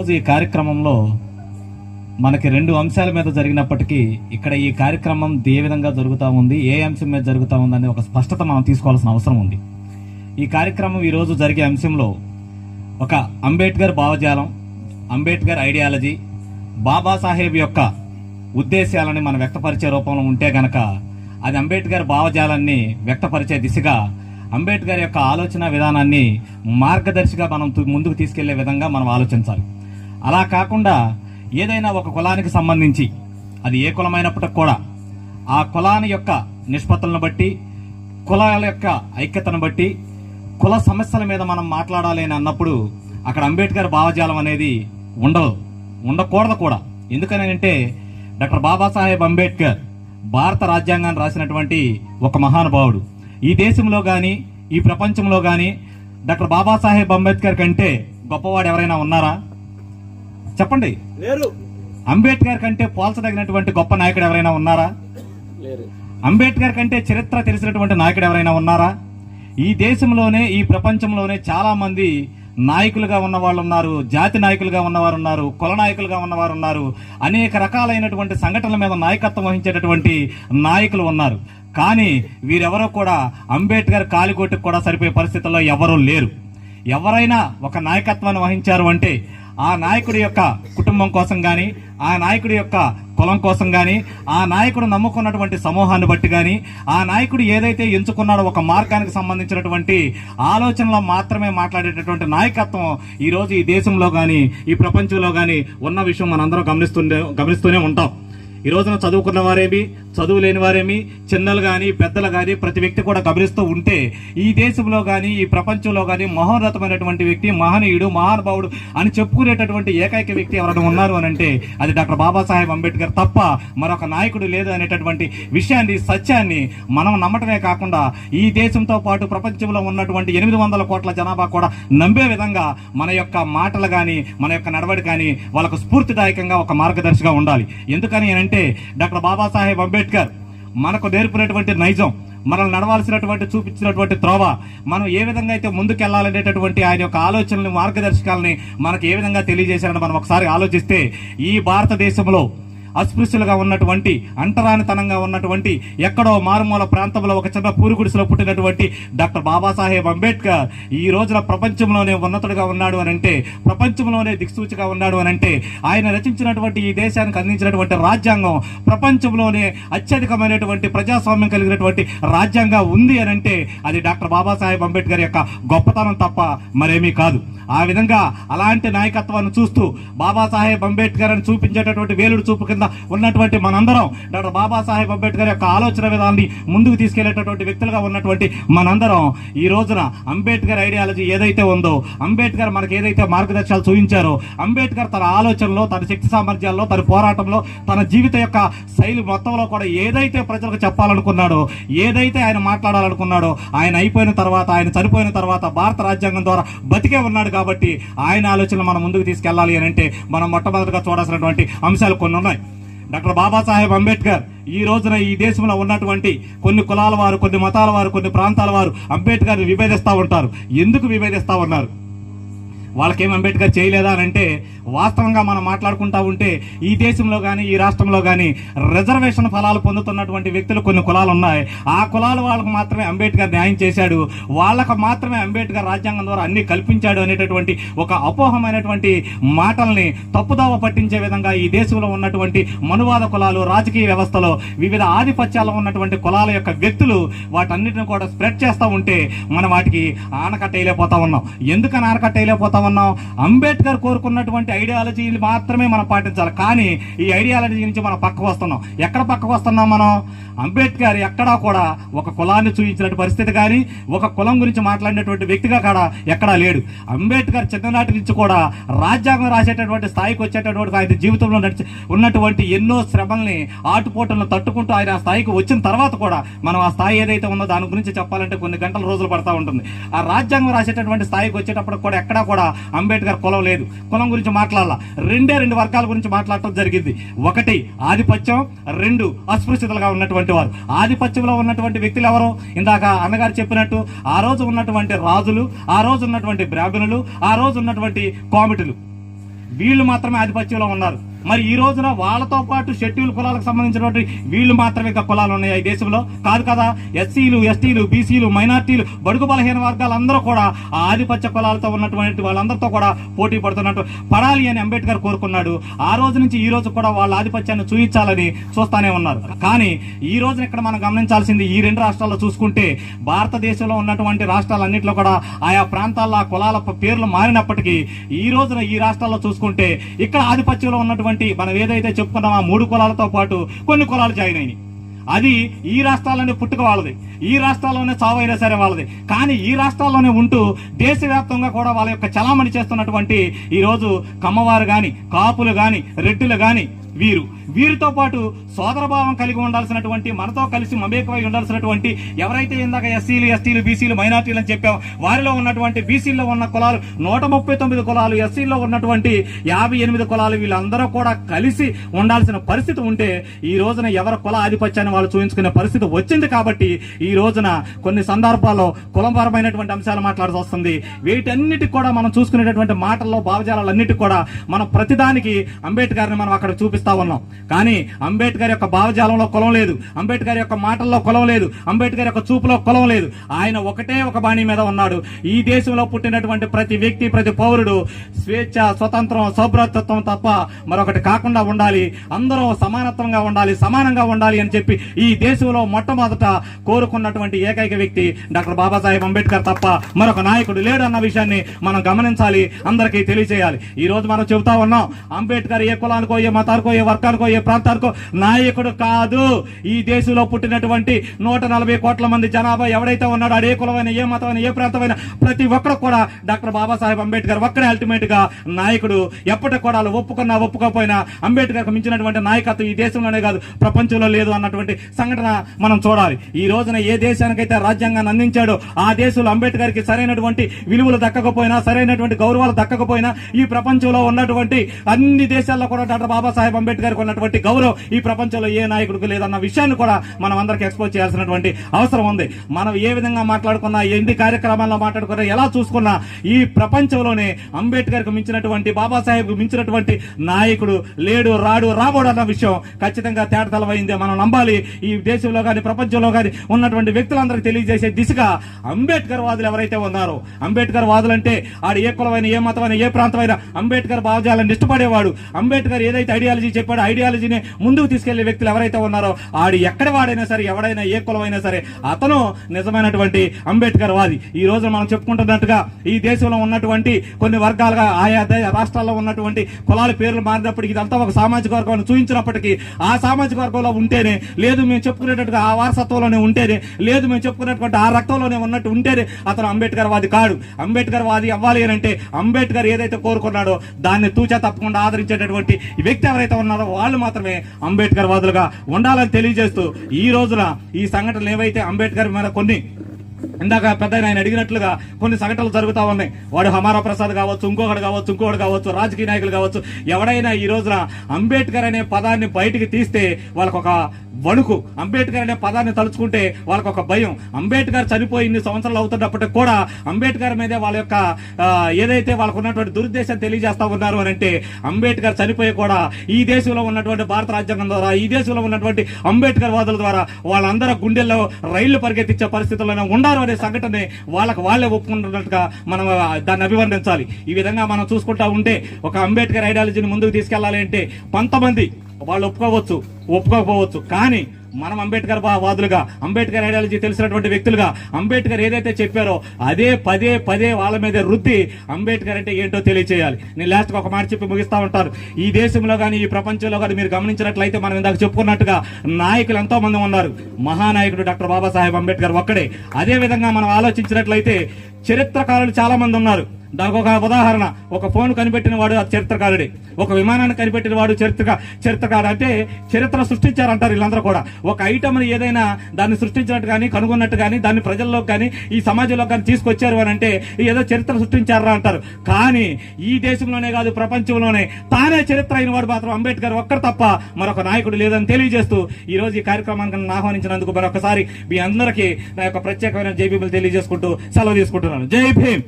రోజు ఈ కార్యక్రమంలో మనకి రెండు అంశాల మీద జరిగినప్పటికీ ఇక్కడ ఈ కార్యక్రమం ఏ విధంగా జరుగుతూ ఉంది ఏ అంశం మీద జరుగుతూ ఉందని ఒక స్పష్టత మనం తీసుకోవాల్సిన అవసరం ఉంది. ఈ కార్యక్రమం ఈరోజు జరిగే అంశంలో ఒక అంబేద్కర్ భావజాలం అంబేద్కర్ ఐడియాలజీ బాబాసాహెబ్ యొక్క ఉద్దేశాలని మనం వ్యక్తపరిచే రూపంలో ఉంటే గనక అది అంబేద్కర్ భావజాలాన్ని వ్యక్తపరిచే దిశగా అంబేద్కర్ యొక్క ఆలోచన విధానాన్ని మార్గదర్శిగా మనం ముందుకు తీసుకెళ్ళే విధంగా మనం ఆలోచించాలి. అలా కాకుండా ఏదైనా ఒక కులానికి సంబంధించి అది ఏ కులమైనప్పటికి కూడా ఆ కులాని యొక్క నిష్పత్తులను బట్టి కులాల యొక్క ఐక్యతను బట్టి కుల సమస్యల మీద మనం మాట్లాడాలి అని అన్నప్పుడు అక్కడ అంబేద్కర్ భావజాలం అనేది ఉండదు ఉండకూడదు కూడా. ఎందుకని అంటే డాక్టర్ బాబాసాహెబ్ అంబేద్కర్ భారత రాజ్యాంగాన్ని రాసినటువంటి ఒక మహానుభావుడు. ఈ దేశంలో కానీ ఈ ప్రపంచంలో కానీ డాక్టర్ బాబాసాహెబ్ అంబేద్కర్ కంటే గొప్పవాడు ఎవరైనా ఉన్నారా? చెప్పండి. లేరు. అంబేద్కర్ కంటే పోల్చదగినటువంటి గొప్ప నాయకుడు ఎవరైనా ఉన్నారా? లేరు. అంబేద్కర్ కంటే చరిత్ర తెలిసినటువంటి నాయకుడు ఎవరైనా ఉన్నారా? ఈ దేశంలోనే ఈ ప్రపంచంలోనే చాలా మంది నాయకులుగా ఉన్న వాళ్ళు ఉన్నారు జాతి నాయకులుగా ఉన్నవారు ఉన్నారు కుల నాయకులుగా ఉన్నవారు ఉన్నారు. అనేక రకాలైనటువంటి సంఘటనల మీద నాయకత్వం వహించేటటువంటి నాయకులు ఉన్నారు. కానీ వీరెవరో కూడా అంబేద్కర్ కాలిగొట్టుకు కూడా సరిపోయే పరిస్థితుల్లో ఎవరూ లేరు. ఎవరైనా ఒక నాయకత్వాన్ని వహించారు అంటే ఆ నాయకుడి యొక్క కుటుంబం కోసం గాని ఆ నాయకుడి యొక్క కులం కోసం గాని ఆ నాయకుడు నమ్ముకున్నటువంటి సమూహాన్ని బట్టి గాని ఆ నాయకుడు ఏదైతే ఎంచుకున్నాడో ఒక మార్గానికి సంబంధించినటువంటి ఆలోచనలో మాత్రమే మాట్లాడేటటువంటి నాయకత్వం ఈరోజు ఈ దేశంలో కానీ ఈ ప్రపంచంలో కానీ ఉన్న విషయం మనందరం గమనిస్తుండే గమనిస్తూనే ఉంటాం. ఈ రోజున చదువుకున్న వారేమి చదువు లేని వారేమి చిన్నలు కానీ పెద్దలు కానీ ప్రతి వ్యక్తి కూడా గమనిస్తూ ఉంటే ఈ దేశంలో కానీ ఈ ప్రపంచంలో కానీ మహోన్నతమైనటువంటి వ్యక్తి మహనీయుడు మహానుభావుడు అని చెప్పుకునేటటువంటి ఏకైక వ్యక్తి ఎవరైనా ఉన్నారు అని అంటే అది డాక్టర్ బాబాసాహెబ్ అంబేద్కర్ తప్ప మరొక నాయకుడు లేదు అనేటటువంటి విషయాన్ని సత్యాన్ని మనం నమ్మటమే కాకుండా ఈ దేశంతో పాటు ప్రపంచంలో ఉన్నటువంటి ఎనిమిది వందల కోట్ల జనాభా కూడా నమ్మే విధంగా మన యొక్క మాటలు కానీ మన యొక్క నడవడి కానీ వాళ్ళకు స్ఫూర్తిదాయకంగా ఒక మార్గదర్శిగా ఉండాలి. ఎందుకని అంటే డాక్టర్ బాబాసాహెబ్ అంబేద్కర్ మనకు నేర్పినటువంటి నైజం మనల్ని నడవాల్సినటువంటి చూపించినటువంటి త్రోవ మనం ఏ విధంగా అయితే ముందుకెళ్ళాలనేటటువంటి ఆయన యొక్క ఆలోచనలు మార్గదర్శకాలని మనకు ఏ విధంగా తెలియజేశారని మనం ఒకసారి ఆలోచిస్తే ఈ భారతదేశంలో అస్పృశ్యులుగా ఉన్నటువంటి అంటరానితనంగా ఉన్నటువంటి ఎక్కడో మారుమూల ప్రాంతంలో ఒక చిన్న పూరుగుడిసెలో పుట్టినటువంటి డాక్టర్ బాబాసాహెబ్ అంబేద్కర్ ఈ రోజున ప్రపంచంలోనే ఉన్నతుడిగా ఉన్నాడు అని అంటే ప్రపంచంలోనే దిక్సూచిగా ఉన్నాడు అని అంటే ఆయన రచించినటువంటి ఈ దేశానికి అందించినటువంటి రాజ్యాంగం ప్రపంచంలోనే అత్యధికమైనటువంటి ప్రజాస్వామ్యం కలిగినటువంటి రాజ్యాంగం ఉంది అని అంటే అది డాక్టర్ బాబాసాహెబ్ అంబేద్కర్ యొక్క గొప్పతనం తప్ప మరేమీ కాదు. ఆ విధంగా అలాంటి నాయకత్వాన్ని చూస్తూ బాబాసాహెబ్ అంబేద్కర్ అని చూపించేటటువంటి వేలుడు చూపు కింద ఉన్నటువంటి మనందరం డాక్టర్ బాబాసాహెబ్ అంబేద్కర్ యొక్క ఆలోచన విధానాన్ని ముందుకు తీసుకెళ్ళేటటువంటి వ్యక్తులుగా ఉన్నటువంటి మనందరం ఈ రోజున అంబేద్కర్ ఐడియాలజీ ఏదైతే ఉందో అంబేద్కర్ మనకి ఏదైతే మార్గదర్శకాలు చూపించారో అంబేద్కర్ తన ఆలోచనలో తన శక్తి సామర్థ్యాల్లో తన పోరాటంలో తన జీవిత యొక్క శైలి మొత్తంలో కూడా ఏదైతే ప్రజలకు చెప్పాలనుకున్నాడో ఏదైతే ఆయన మాట్లాడాలనుకున్నాడో ఆయన అయిపోయిన తర్వాత ఆయన చనిపోయిన తర్వాత భారత రాజ్యాంగం ద్వారా బతికే ఉన్నాడు కాబట్టి ఆయన ఆలోచనలు మనం ముందుకు తీసుకెళ్ళాలి అని అంటే మనం మొట్టమొదటిగా చూడాల్సినటువంటి అంశాలు కొన్ని ఉన్నాయి. డాక్టర్ బాబాసాహెబ్ అంబేద్కర్ ఈ రోజున ఈ దేశంలో ఉన్నటువంటి కొన్ని కులాల వారు కొన్ని మతాల వారు కొన్ని ప్రాంతాల వారు అంబేద్కర్ని విభేదిస్తూ ఉంటారు. ఎందుకు విభేదిస్తూ ఉన్నారు? వాళ్ళకేం అంబేద్కర్ చేయలేదా అని అంటే వాస్తవంగా మనం మాట్లాడుకుంటా ఉంటే ఈ దేశంలో కానీ ఈ రాష్ట్రంలో కానీ రిజర్వేషన్ ఫలాలు పొందుతున్నటువంటి వ్యక్తులు కొన్ని కులాలు ఉన్నాయి. ఆ కులాల వాళ్ళకు మాత్రమే అంబేద్కర్ న్యాయం చేశాడు. వాళ్ళకు మాత్రమే అంబేద్కర్ రాజ్యాంగం ద్వారా అన్ని కల్పించాడు అనేటటువంటి ఒక అపోహమైనటువంటి మాటల్ని తప్పుదావ పట్టించే విధంగా ఈ దేశంలో ఉన్నటువంటి మనువాద కులాలు రాజకీయ వ్యవస్థలో వివిధ ఆధిపత్యాల్లో ఉన్నటువంటి కులాల యొక్క వ్యక్తులు వాటన్నిటిని కూడా స్ప్రెడ్ చేస్తూ ఉంటే మనం వాటికి ఆనకట్ట వేయలేకపోతా ఉన్నాం. ఎందుకని ఆనకట్ట వేయలేకపోతా ఉన్నాం అంబేద్కర్ కోరుకున్నటువంటి ఐడియాలజీని మాత్రమే మనం పాటించాలి. కానీ ఈ ఐడియాలజీ నుంచి మనం పక్కకు వస్తున్నాం. ఎక్కడ పక్కకు వస్తున్నాం మనం? అంబేద్కర్ ఎక్కడా కూడా ఒక కులాన్ని చూపించినటువంటి పరిస్థితి కానీ ఒక కులం గురించి మాట్లాడినటువంటి వ్యక్తిగా కూడా ఎక్కడా లేడు. అంబేద్కర్ చిన్ననాటి నుంచి కూడా రాజ్యాంగం రాసేటటువంటి స్థాయికి వచ్చేటటువంటి ఆయన జీవితంలో నడిచి ఉన్నటువంటి ఎన్నో శ్రమల్ని ఆటుపోటులను తట్టుకుంటూ ఆయన ఆ స్థాయికి వచ్చిన తర్వాత కూడా మనం ఆ స్థాయి ఏదైతే ఉందో దాని గురించి చెప్పాలంటే కొన్ని గంటల రోజులు పడతా ఉంటుంది. ఆ రాజ్యాంగం రాసేటటువంటి స్థాయికి వచ్చేటప్పుడు కూడా ఎక్కడా కూడా అంబేద్కర్ కులం లేదు. కులం గురించి మాట్లాడాల. రెండే రెండు వర్గాల గురించి మాట్లాడటం జరిగింది. ఒకటి ఆధిపత్యం రెండు అస్పృశ్యతలుగా ఉన్నటువంటి వారు. ఆధిపత్యంలో ఉన్నటువంటి వ్యక్తులు ఎవరు? ఇందాక అన్నగారు చెప్పినట్టు ఆ రోజు ఉన్నటువంటి రాజులు ఆ రోజు ఉన్నటువంటి బ్రాహ్మణులు ఆ రోజు ఉన్నటువంటి కోమిటులు. వీళ్ళు మాత్రమే ఆధిపత్యంలో ఉన్నారు. మరి ఈ రోజున వాళ్ళతో పాటు షెడ్యూల్ కులాలకు సంబంధించినటువంటి వీళ్ళు మాత్రమే కులాలు ఉన్నాయి ఈ దేశంలో. కాదు కదా ఎస్సీలు ఎస్టీలు బీసీలు మైనార్టీలు బడుగు బలహీన వర్గాలందరూ కూడా ఆ ఆధిపత్య కులాలతో ఉన్నటువంటి వాళ్ళందరితో కూడా పోటీ పడుతున్నట్టు పడాలి అని అంబేద్కర్ కోరుకున్నాడు. ఆ రోజు నుంచి ఈ రోజు కూడా వాళ్ళ ఆధిపత్యాన్ని చూపించాలని చూస్తానే ఉన్నారు. కానీ ఈ రోజున ఇక్కడ మనం గమనించాల్సింది ఈ రెండు రాష్ట్రాల్లో చూసుకుంటే భారతదేశంలో ఉన్నటువంటి రాష్ట్రాలన్నింటిలో కూడా ఆయా ప్రాంతాల్లో ఆ కులాల పేర్లు మారినప్పటికీ ఈ రోజున ఈ రాష్ట్రాల్లో చూసుకుంటే ఇక్కడ ఆధిపత్యంలో ఉన్నటువంటి మనం ఏదైతే చెప్పుకున్నాం ఆ మూడు కులాలతో పాటు కొన్ని కులాలు జాయిన్ అయినాయి. అది ఈ రాష్ట్రాల్లోనే పుట్టుక వాళ్ళది. ఈ రాష్ట్రాల్లోనే చావైనా సరే వాళ్ళది. కానీ ఈ రాష్ట్రాల్లోనే ఉంటూ దేశవ్యాప్తంగా కూడా వాళ్ళ యొక్క చలామణి చేస్తున్నటువంటి ఈ రోజు కమ్మవారు కానీ కాపులు కానీ రెడ్డులు కానీ వీరు. వీరితో పాటు సోదరభావం కలిగి ఉండాల్సినటువంటి మనతో కలిసి మమేకమై ఉండాల్సినటువంటి ఎవరైతే ఇందాక ఎస్సీలు ఎస్టీలు బీసీలు మైనార్టీలు అని చెప్పాం వారిలో ఉన్నటువంటి బీసీల్లో ఉన్న కులాలు నూట ముప్పై తొమ్మిది కులాలు ఎస్సీల్లో ఉన్నటువంటి యాభై ఎనిమిది కులాలు వీళ్ళందరూ కూడా కలిసి ఉండాల్సిన పరిస్థితి ఉంటే ఈ రోజున ఎవరి కుల ఆధిపత్యాన్ని వాళ్ళు చూపించుకునే పరిస్థితి వచ్చింది కాబట్టి ఈ రోజున కొన్ని సందర్భాల్లో కులంపరమైనటువంటి అంశాలు మాట్లాడాల్సి వస్తుంది. వీటన్నిటికి కూడా మనం చూసుకునేటటువంటి మాటల్లో భావజాలన్నిటికి కూడా మనం ప్రతిదానికి అంబేద్కర్ని మనం అక్కడ చూపిస్తా ఉన్నాం. కానీ అంబేద్కర్ యొక్క భావజాలంలో కులం లేదు. అంబేద్కర్ యొక్క మాటల్లో కులం లేదు. అంబేద్కర్ యొక్క చూపులో కులం లేదు. ఆయన ఒకటే ఒక బాణి మీద ఉన్నాడు. ఈ దేశంలో పుట్టినటువంటి ప్రతి వ్యక్తి ప్రతి పౌరుడు స్వేచ్ఛ స్వతంత్రం సౌభ్రతత్వం తప్ప మరొకటి కాకుండా ఉండాలి. అందరూ సమానత్వంగా ఉండాలి సమానంగా ఉండాలి అని చెప్పి ఈ దేశంలో మొట్టమొదట కోరుకున్నటువంటి ఏకైక వ్యక్తి డాక్టర్ బాబాసాహెబ్ అంబేద్కర్ తప్ప మరొక నాయకుడు లేడు అన్న విషయాన్ని మనం గమనించాలి అందరికీ తెలియజేయాలి ఈ రోజు మనం చెబుతా ఉన్నాం అంబేద్కర్ ఏ కులానికో ఏ మతానికో ఏ వర్గానికో ఏ ప్రాంతానికో నాయకుడు కాదు. ఈ దేశంలో పుట్టినటువంటి నూట నలభై కోట్ల మంది జనాభా ఎవడైతే ఉన్నాడో అడే కులమైన ఏ మతమైన ఏ ప్రాంతమైన ప్రతి ఒక్కరు కూడా డాక్టర్ బాబాసాహెబ్ అంబేద్కర్ ఒక్కడే అల్టిమేట్గా నాయకుడు. ఎప్పటికి కూడా ఒప్పుకున్నా ఒప్పుకోకపోయినా అంబేద్కర్ మించినటువంటి నాయకత్వం ఈ దేశంలోనే కాదు ప్రపంచంలో లేదు అన్నటువంటి సంఘటన మనం చూడాలి. ఈ రోజున ఏ దేశానికైతే రాజ్యాంగాన్ని అందించాడో ఆ దేశంలో అంబేద్కర్కి సరైనటువంటి విలువలు దక్కకపోయినా సరైనటువంటి గౌరవాలు దక్కకపోయినా ఈ ప్రపంచంలో ఉన్నటువంటి అన్ని దేశాల్లో కూడా డాక్టర్ బాబాసాహెబ్ అంబేద్కర్ ఉన్నటువంటి గౌరవం ఈ ప్రపంచంలో ఏ నాయకుడికి లేదన్న విషయాన్ని కూడా మనం అందరికి ఎక్స్పోజ్ చేయాల్సినటువంటి అవసరం ఉంది. మనం ఏ విధంగా మాట్లాడుకున్నా ఎన్ని కార్యక్రమాల్లో మాట్లాడుకున్నా ఎలా చూసుకున్నా ఈ ప్రపంచంలోనే అంబేద్కర్కు మించినటువంటి బాబాసాహెబ్కు మించినటువంటి నాయకుడు లేడు రాడు రాబోడు అన్న విషయం ఖచ్చితంగా తేటతలమైందే. మనం నమ్మాలి. ఈ దేశంలో కానీ ప్రపంచంలో కానీ ఉన్నటువంటి వ్యక్తులందరికీ తెలియజేసే దిశగా అంబేద్కర్ వాదులు ఎవరైతే ఉన్నారో అంబేద్కర్ వాదులు అంటే ఆడు ఏ కులమైన ఏ మతమైన ఏ ప్రాంతమైన అంబేద్కర్ భావజాలను ఇష్టపడేవాడు అంబేద్కర్ ఏదైతే ఐడియాలజీ చెప్పాడో ఐడియాలజీని ముందుకు తీసుకెళ్ళే వ్యక్తులు ఎవరైతే ఉన్నారో ఆడు ఎక్కడ వాడైనా సరే ఎవడైనా ఏ కులమైనా సరే అతను నిజమైనటువంటి అంబేద్కర్ వాది. ఈ రోజు మనం చెప్పుకుంటున్నట్టుగా ఈ దేశంలో ఉన్నటువంటి కొన్ని వర్గాలుగా ఆయా రాష్ట్రాల్లో ఉన్నటువంటి కులాల పేర్లు మారినప్పటికీ ఇదంతా ఒక సామాజిక వర్గాన్ని చూపించినప్పటికీ ఆ సామాజిక వర్గంలో ఉంటేనే లేదు మేము చెప్పుకునేటట్టుగా ఆ వారసత్వంలోనే ఉంటేనే లేదు మేము చెప్పుకున్నటువంటి ఆ రక్తంలోనే ఉన్నట్టు ఉంటేనే అతను అంబేద్కర్ వాది కాడు. అంబేద్కర్ వాది అవ్వాలి అని అంటే అంబేద్కర్ ఏదైతే కోరుకున్నాడో దాన్ని తూచా తప్పకుండా ఆదరించేటటువంటి వ్యక్తి ఎవరైతే ఉన్నారో వాళ్ళు మాత్రమే అంబేద్కర్ వాదులుగా ఉండాలని తెలియజేస్తూ ఈ రోజున ఈ సంఘటనలు ఏవైతే అంబేద్కర్ మీద కొన్ని ఇందాక పెద్ద ఆయన అడిగినట్లుగా కొన్ని సంఘటనలు జరుగుతా ఉన్నాయి. వాడు హమారా ప్రసాద్ కావచ్చు ఇంకొకటి కావచ్చు ఇంకొకటి కావచ్చు రాజకీయ నాయకులు కావచ్చు ఎవడైనా ఈ రోజున అంబేద్కర్ అనే పదాన్ని బయటికి తీస్తే వాళ్ళకొక వణుకు. అంబేద్కర్ అనే పదాన్ని తలుచుకుంటే వాళ్ళకు ఒక భయం. అంబేద్కర్ చనిపోయి ఇన్ని సంవత్సరాలు అవుతున్నప్పటికి కూడా అంబేద్కర్ మీదే వాళ్ళ యొక్క ఏదైతే వాళ్ళకు ఉన్నటువంటి దురుద్దేశం తెలియజేస్తా ఉన్నారు అని అంటే అంబేద్కర్ చనిపోయి కూడా ఈ దేశంలో ఉన్నటువంటి భారత రాజ్యాంగం ద్వారా ఈ దేశంలో ఉన్నటువంటి అంబేద్కర్ వాదుల ద్వారా వాళ్ళందరూ గుండెల్లో రైళ్ళు పరిగెత్తించే పరిస్థితుల్లోనే ఉన్నారు అనే సంఘటన వాళ్ళకి వాళ్ళే ఒప్పుకుంటున్నట్టుగా మనం దాన్ని అభివర్ణించాలి. ఈ విధంగా మనం చూసుకుంటా ఉంటే ఒక అంబేద్కర్ ఐడియాలజీని ముందుకు తీసుకెళ్ళాలి అంటే కొంతమంది వాళ్ళు ఒప్పుకోవచ్చు ఒప్పుకోకపోవచ్చు. కానీ మనం అంబేద్కర్ వాదులుగా అంబేద్కర్ ఐడియాలజీ తెలిసినటువంటి వ్యక్తులుగా అంబేద్కర్ ఏదైతే చెప్పారో అదే పదే పదే వాళ్ళ మీద రుద్ది అంబేద్కర్ అంటే ఏంటో తెలియచేయాలి. నేను లాస్ట్ ఒక మాట చెప్పి ముగిస్తూ ఉంటారు ఈ దేశంలో కానీ ఈ ప్రపంచంలో కానీ మీరు గమనించినట్లయితే మనం ఇందాక చెప్పుకున్నట్టుగా నాయకులు ఎంతో మంది ఉన్నారు. మహానాయకుడు డాక్టర్ బాబాసాహెబ్ అంబేద్కర్ ఒక్కడే. అదే విధంగా మనం ఆలోచించినట్లయితే చరిత్రకారులు చాలా మంది ఉన్నారు. దానికి ఒక ఉదాహరణ. ఒక ఫోన్ కనిపెట్టిన వాడు ఆ చరిత్రకారుడే. ఒక విమానాన్ని కనిపెట్టిన వాడు చరిత్ర చరిత్రకారు అంటే చరిత్ర సృష్టించారంటారు వీళ్ళందరూ కూడా. ఒక ఐటమ్ని ఏదైనా దాన్ని సృష్టించినట్టు కానీ కనుగొన్నట్టు కానీ దాన్ని ప్రజల్లోకి కానీ ఈ సమాజంలో కానీ తీసుకొచ్చారు అని అంటే ఏదో చరిత్ర సృష్టించారా అంటారు. కానీ ఈ దేశంలోనే కాదు ప్రపంచంలోనే తానే చరిత్ర అయిన వాడు మాత్రం అంబేద్కర్ ఒక్కరు తప్ప మరొక నాయకుడు లేదని తెలియజేస్తూ ఈ రోజు ఈ కార్యక్రమానికి ఆహ్వానించినందుకు మరొకసారి మీ అందరికీ నా యొక్క ప్రత్యేకమైన జైబీబులు తెలియజేసుకుంటూ సెలవు తీసుకుంటున్నాను. జై భీమ్!